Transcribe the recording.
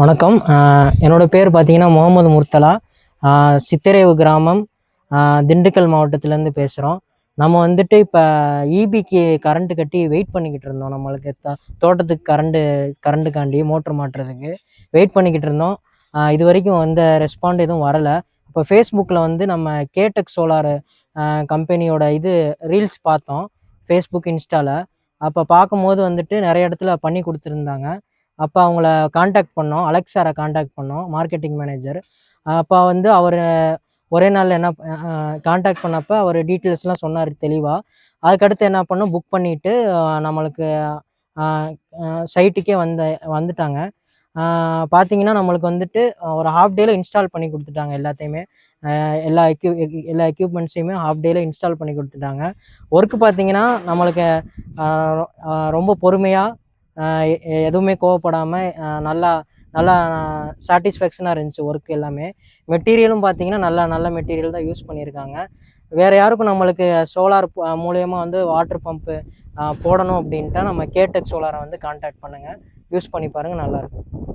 வணக்கம். என்னோடய என்னோட பேர் பார்த்தீங்கன்னா முகமது முர்த்தலா. சித்திரைவு கிராமம் திண்டுக்கல் மாவட்டத்திலேருந்து பேசுகிறோம் நம்ம வந்துட்டு இப்போ ஈபிக்கு கரண்ட்டு கட்டி வெயிட் பண்ணிக்கிட்டு இருந்தோம் நம்மளுக்கு. த தோட்டத்துக்கு கரண்ட்டு கரண்ட்டுக்காண்டி மோட்ரு மாட்டுறதுக்கு வெயிட் பண்ணிக்கிட்டு இருந்தோம். இது வரைக்கும் வந்த ரெஸ்பாண்ட் எதுவும் வரலை. இப்போ ஃபேஸ்புக்கில் வந்து நம்ம கேடெக் சோலார் கம்பெனியோட இது ரீல்ஸ் பார்த்தோம். ஃபேஸ்புக் இன்ஸ்டாவில் அப்போ பார்க்கும்போது வந்துட்டு நிறைய இடத்துல பண்ணி கொடுத்துருந்தாங்க. அப்போ அவங்கள காண்டாக்ட் பண்ணோம். அலெக்ஸ் சாரை காண்டாக்ட் பண்ணோம். மார்க்கெட்டிங் மேனேஜர் அப்போ வந்து அவர் ஒரே நாளில் என்ன காண்டாக்ட் பண்ணப்போ அவர் டீட்டெயில்ஸ்லாம் சொன்னார் தெளிவாக அதுக்கடுத்து என்ன பண்ணோம்? புக் பண்ணிவிட்டு நம்மளுக்கு சைட்டுக்கே வந்த வந்துட்டாங்க. பார்த்தீங்கன்னா நம்மளுக்கு வந்துட்டு ஒரு ஹாஃப் டேல இன்ஸ்டால் பண்ணி கொடுத்துட்டாங்க எல்லாத்தையுமே. எல்லா எக்யூ எல்லா எக்யூப்மெண்ட்ஸையுமே ஹாஃப் டேல இன்ஸ்டால் பண்ணி கொடுத்துட்டாங்க. ஒர்க்கு பார்த்தீங்கன்னா நம்மளுக்கு ரொம்ப பொறுமையாக எதுவுமே கோவப்படாமல் நல்லா நல்லா சாட்டிஸ்ஃபேக்ஷனாக இருந்துச்சு ஒர்க் எல்லாமே. மெட்டீரியலும் பார்த்தீங்கன்னா நல்லா நல்ல மெட்டீரியல் தான் யூஸ் பண்ணியிருக்காங்க. வேறு யாருக்கும் நம்மளுக்கு சோலார் மூலயமா வந்து வாட்டர் பம்ப்பு போடணும் அப்படின்ட்டா நம்ம கேடெக் சோலாரை வந்து காண்டாக்ட் பண்ணுங்கள் யூஸ் பண்ணி பாருங்கள் நல்லாயிருக்கும்